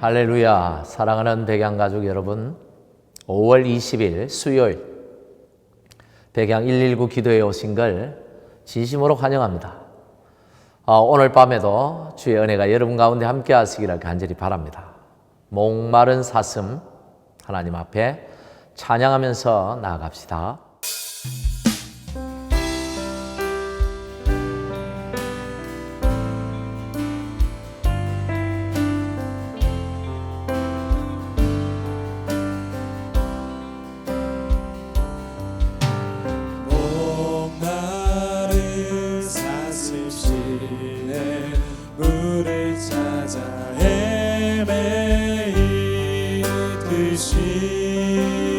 할렐루야. 사랑하는 백양 가족 여러분. 5월 20일 수요일 백양 119 기도에 오신 걸 진심으로 환영합니다. 어, 오늘 밤에도 주의 은혜가 여러분 가운데 함께 하시기를 간절히 바랍니다. 목마른 사슴 하나님 앞에 찬양하면서 나아갑시다. 헤매이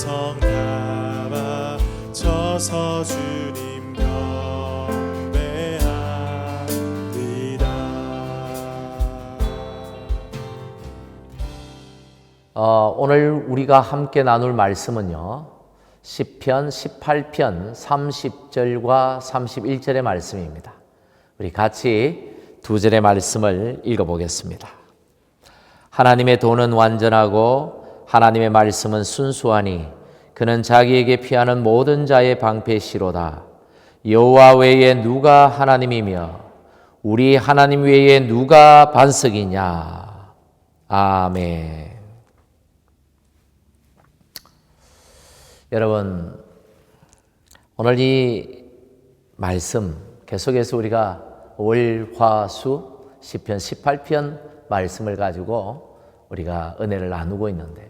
정성 다 바쳐서 주님 경배합니다 어, 오늘 우리가 함께 나눌 말씀은요. 10편, 18편 30절과 31절의 말씀입니다. 우리 같이 두 절의 말씀을 읽어보겠습니다. 하나님의 도는 완전하고 하나님의 말씀은 순수하니 그는 자기에게 피하는 모든 자의 방패시로다. 여호와 외에 누가 하나님이며 우리 하나님 외에 누가 반석이냐. 아멘. 여러분, 오늘 이 말씀 계속해서 우리가 월화수 10편 18편 말씀을 가지고 우리가 은혜를 나누고 있는데요.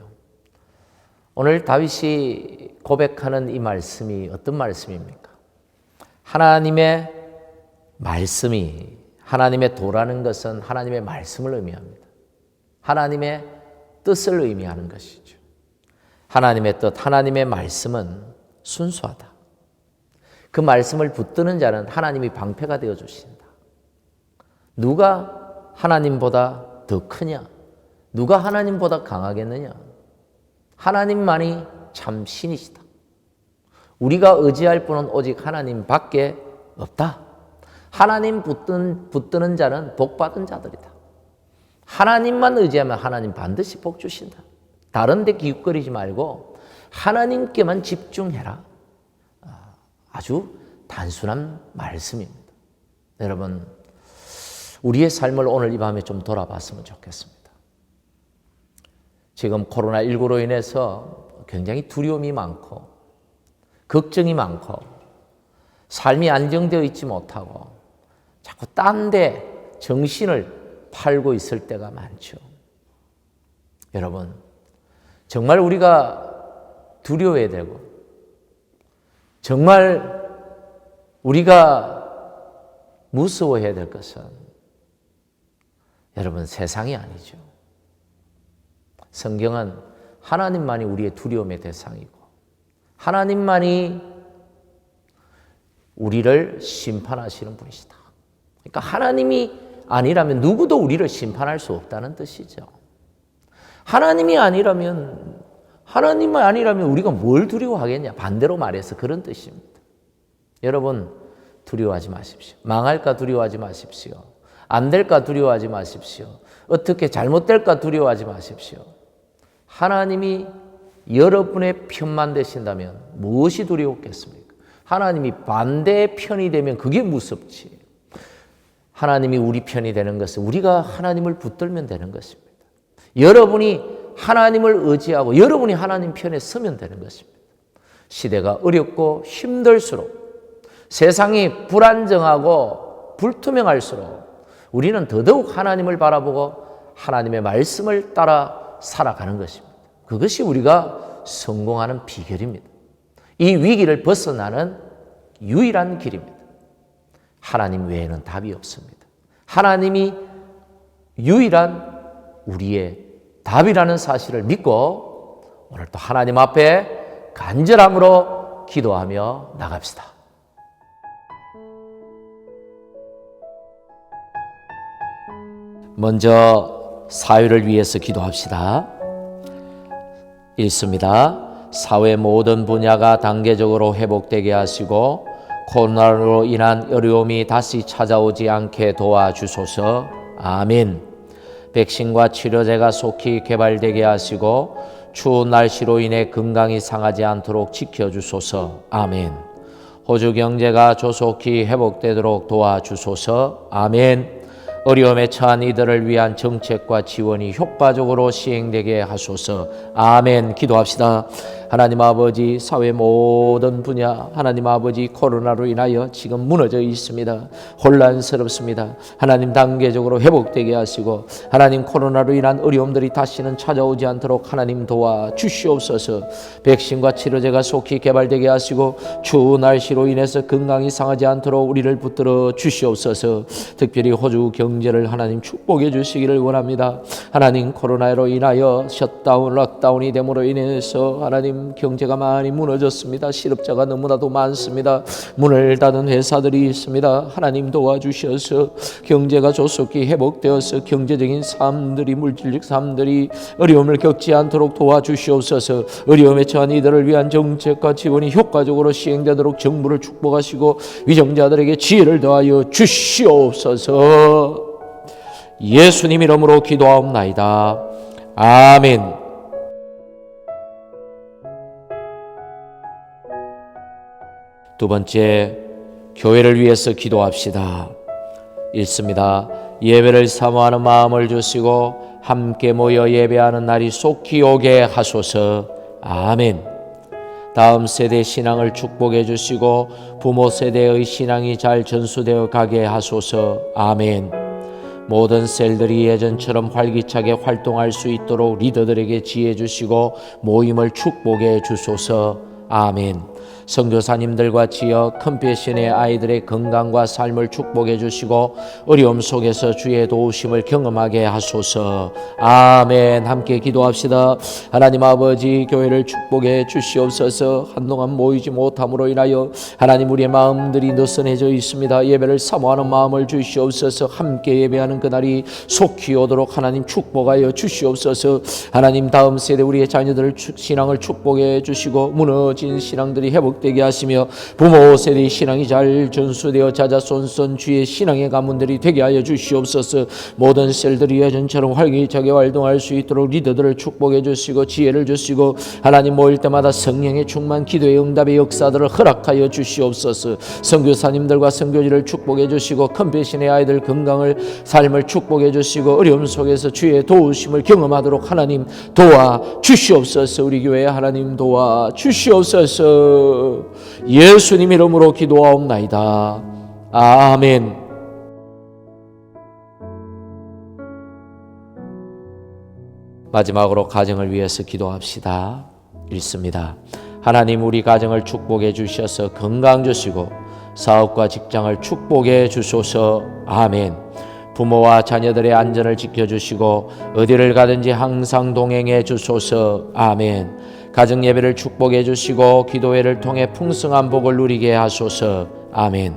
오늘 다윗이 고백하는 이 말씀이 어떤 말씀입니까? 하나님의 말씀이 하나님의 도라는 것은 하나님의 말씀을 의미합니다. 하나님의 뜻을 의미하는 것이죠. 하나님의 뜻, 하나님의 말씀은 순수하다. 그 말씀을 붙드는 자는 하나님이 방패가 되어 주신다. 누가 하나님보다 더 크냐? 누가 하나님보다 강하겠느냐? 하나님만이 참 신이시다. 우리가 의지할 분은 오직 하나님밖에 없다. 하나님 붙든, 붙드는 자는 복 받은 자들이다. 하나님만 의지하면 하나님 반드시 복 주신다. 다른 데 기웃거리지 말고 하나님께만 집중해라. 아, 아주 단순한 말씀입니다. 여러분, 우리의 삶을 오늘 이 밤에 좀 돌아봤으면 좋겠습니다. 지금 코로나19로 인해서 굉장히 두려움이 많고, 걱정이 많고, 삶이 안정되어 있지 못하고, 자꾸 딴 데 정신을 팔고 있을 때가 많죠. 여러분, 정말 우리가 두려워해야 되고, 정말 우리가 무서워해야 될 것은 여러분 세상이 아니죠. 성경은 하나님만이 우리의 두려움의 대상이고, 하나님만이 우리를 심판하시는 분이시다. 그러니까 하나님이 아니라면 누구도 우리를 심판할 수 없다는 뜻이죠. 하나님이 아니라면 하나님이 아니라면 우리가 뭘 두려워하겠냐? 반대로 말해서 그런 뜻입니다. 여러분 두려워하지 마십시오. 망할까 두려워하지 마십시오. 안 될까 두려워하지 마십시오. 어떻게 잘못될까 두려워하지 마십시오. 하나님이 여러분의 편만 되신다면 무엇이 두려웠겠습니까? 하나님이 반대의 편이 되면 그게 무섭지. 하나님이 우리 편이 되는 것은 우리가 하나님을 붙들면 되는 것입니다. 여러분이 하나님을 의지하고 여러분이 하나님 편에 서면 되는 것입니다. 시대가 어렵고 힘들수록 세상이 불안정하고 불투명할수록 우리는 더더욱 하나님을 바라보고 하나님의 말씀을 따라 살아가는 것입니다. 그것이 우리가 성공하는 비결입니다. 이 위기를 벗어나는 유일한 길입니다. 하나님 외에는 답이 없습니다. 하나님이 유일한 우리의 답이라는 사실을 믿고 오늘 또 하나님 앞에 간절함으로 기도하며 나갑시다. 먼저 사회를 위해서 기도합시다. 읽습니다. 사회 모든 분야가 단계적으로 회복되게 하시고 코로나로 인한 어려움이 다시 찾아오지 않게 도와주소서. 아멘. 백신과 치료제가 속히 개발되게 하시고 추운 날씨로 인해 건강이 상하지 않도록 지켜주소서. 아멘. 호주 경제가 조속히 회복되도록 도와주소서. 아멘. 어려움에 처한 이들을 위한 정책과 지원이 효과적으로 시행되게 하소서. 아멘. 기도합시다. 하나님 아버지 사회 모든 분야 하나님 아버지 코로나로 인하여 지금 무너져 있습니다. 혼란스럽습니다. 하나님 단계적으로 회복되게 하시고 하나님 코로나로 인한 어려움들이 다시는 찾아오지 않도록 하나님 도와 주시옵소서. 백신과 치료제가 속히 개발되게 하시고 추운 날씨로 인해서 건강이 상하지 않도록 우리를 붙들어 주시옵소서. 특별히 호주 경제를 하나님 축복해 주시기를 원합니다. 하나님 코로나로 인하여 셧다운 락다운이 됨으로 인해서 하나님 경제가 많이 무너졌습니다. 실업자가 너무나도 많습니다. 문을 닫은 회사들이 있습니다. 하나님 도와주셔서 경제가 조속히 회복되어서 경제적인 삶들이 물질적 삶들이 어려움을 겪지 않도록 도와주시옵소서. 어려움에 처한 이들을 위한 정책과 지원이 효과적으로 시행되도록 정부를 축복하시고 위정자들에게 지혜를 더하여 주시옵소서. 예수님 이름으로 기도하옵나이다. 아멘. 두 번째, 교회를 위해서 기도합시다. 읽습니다. 예배를 사모하는 마음을 주시고 함께 모여 예배하는 날이 속히 오게 하소서. 아멘. 다음 세대 신앙을 축복해 주시고 부모 세대의 신앙이 잘 전수되어 가게 하소서. 아멘. 모든 셀들이 예전처럼 활기차게 활동할 수 있도록 리더들에게 지혜 주시고 모임을 축복해 주소서. 아멘. 선교사님들과 지역 컴패션의 아이들의 건강과 삶을 축복해 주시고 어려움 속에서 주의 도우심을 경험하게 하소서. 아멘. 함께 기도합시다. 하나님 아버지 교회를 축복해 주시옵소서. 한동안 모이지 못함으로 인하여 하나님 우리의 마음들이 느슨해져 있습니다. 예배를 사모하는 마음을 주시옵소서. 함께 예배하는 그날이 속히 오도록 하나님 축복하여 주시옵소서. 하나님 다음 세대 우리의 자녀들 신앙을 축복해 주시고 무너진 신앙들이 회복 되게 하시며 부모 세대의 신앙이 잘 전수되어 자자손손 주의 신앙의 가문들이 되게 하여 주시옵소서. 모든 셀들이 예전처럼 활기차게 활동할 수 있도록 리더들을 축복해 주시고 지혜를 주시고 하나님 모일 때마다 성령의 충만 기도의 응답의 역사들을 허락하여 주시옵소서. 선교사님들과 선교지를 축복해 주시고 컴패션의 아이들 건강을 삶을 축복해 주시고 어려움 속에서 주의 도우심을 경험하도록 하나님 도와 주시옵소서. 우리 교회 하나님 도와 주시옵소서 예수님 이름으로 기도하옵나이다. 아멘. 마지막으로 가정을 위해서 기도합시다. 읽습니다. 하나님 우리 가정을 축복해 주셔서 건강 주시고 사업과 직장을 축복해 주소서. 아멘. 부모와 자녀들의 안전을 지켜 주시고 어디를 가든지 항상 동행해 주소서. 아멘. 가정 예배를 축복해 주시고 기도회를 통해 풍성한 복을 누리게 하소서. 아멘.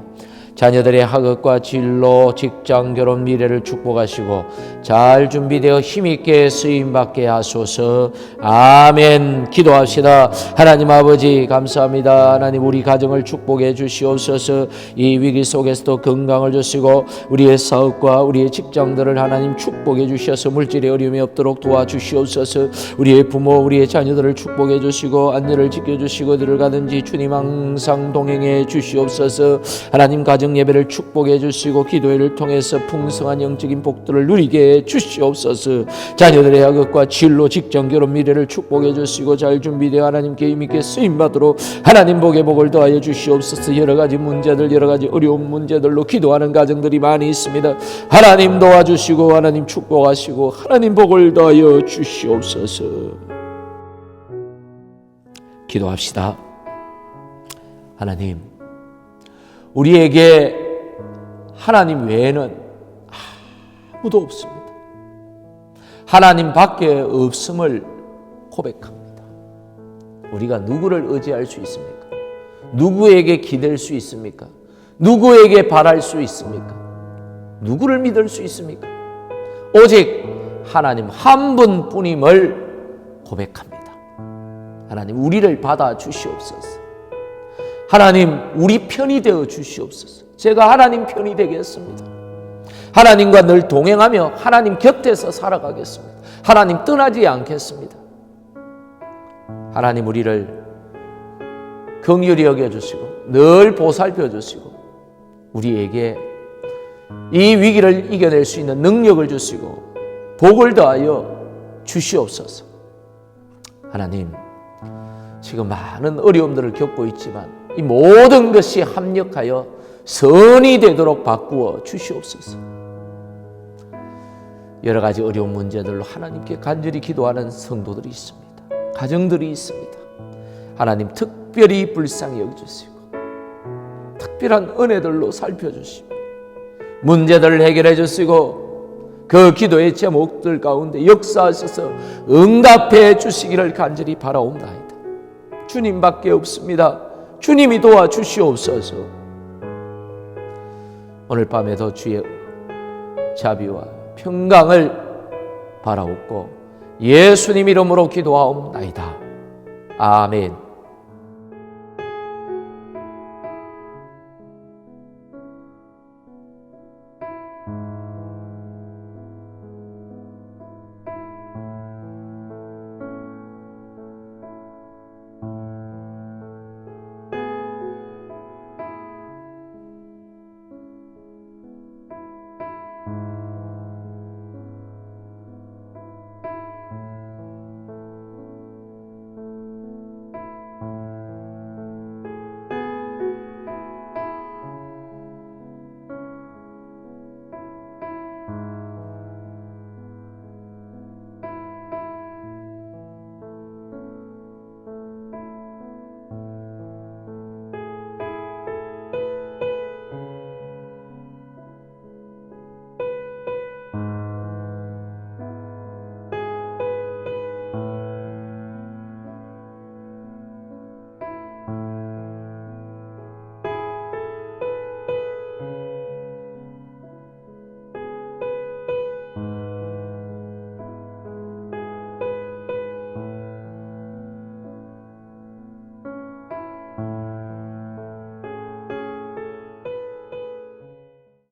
자녀들의 학업과 진로, 직장, 결혼 미래를 축복하시고 잘 준비되어 힘있게 쓰임 받게 하소서. 아멘. 기도합시다. 하나님 아버지 감사합니다. 하나님 우리 가정을 축복해 주시옵소서. 이 위기 속에서도 건강을 주시고 우리의 사업과 우리의 직장들을 하나님 축복해 주셔서 물질의 어려움이 없도록 도와주시옵소서. 우리의 부모, 우리의 자녀들을 축복해 주시고 안전을 지켜 주시고 어디를 가든지 주님 항상 동행해 주시옵소서. 하나님 가정 가정 예배를 축복해 주시고 기도회를 통해서 풍성한 영적인 복들을 누리게 해 주시옵소서. 자녀들의 학업과 진로, 직장, 결혼 미래를 축복해 주시고 잘 준비되어 하나님께 힘있게 쓰임 받도록 하나님 복의 복을 더하여 주시옵소서. 여러 가지 문제들, 여러 가지 어려운 문제들로 기도하는 가정들이 많이 있습니다. 하나님 도와주시고 하나님 축복하시고 하나님 복을 더하여 주시옵소서. 기도합시다. 하나님, 우리에게 하나님 외에는 아무도 없습니다. 하나님 밖에 없음을 고백합니다. 우리가 누구를 의지할 수 있습니까? 누구에게 기댈 수 있습니까? 누구에게 바랄 수 있습니까? 누구를 믿을 수 있습니까? 오직 하나님 한 분뿐임을 고백합니다. 하나님 우리를 받아 주시옵소서. 하나님 우리 편이 되어 주시옵소서. 제가 하나님 편이 되겠습니다. 하나님과 늘 동행하며 하나님 곁에서 살아가겠습니다. 하나님 떠나지 않겠습니다. 하나님 우리를 긍휼히 여겨 주시고 늘 보살펴 주시고 우리에게 이 위기를 이겨낼 수 있는 능력을 주시고 복을 더하여 주시옵소서. 하나님 지금 많은 어려움들을 겪고 있지만 이 모든 것이 합력하여 선이 되도록 바꾸어 주시옵소서. 여러 가지 어려운 문제들로 하나님께 간절히 기도하는 성도들이 있습니다. 가정들이 있습니다. 하나님 특별히 불쌍히 여겨주시고 특별한 은혜들로 살펴주시고 문제들을 해결해 주시고 그 기도의 제목들 가운데 역사하셔서 응답해 주시기를 간절히 바라옵나이다. 주님밖에 없습니다. 주님이 도와주시옵소서. 오늘 밤에도 주의 자비와 평강을 바라옵고 예수님 이름으로 기도하옵나이다. 아멘.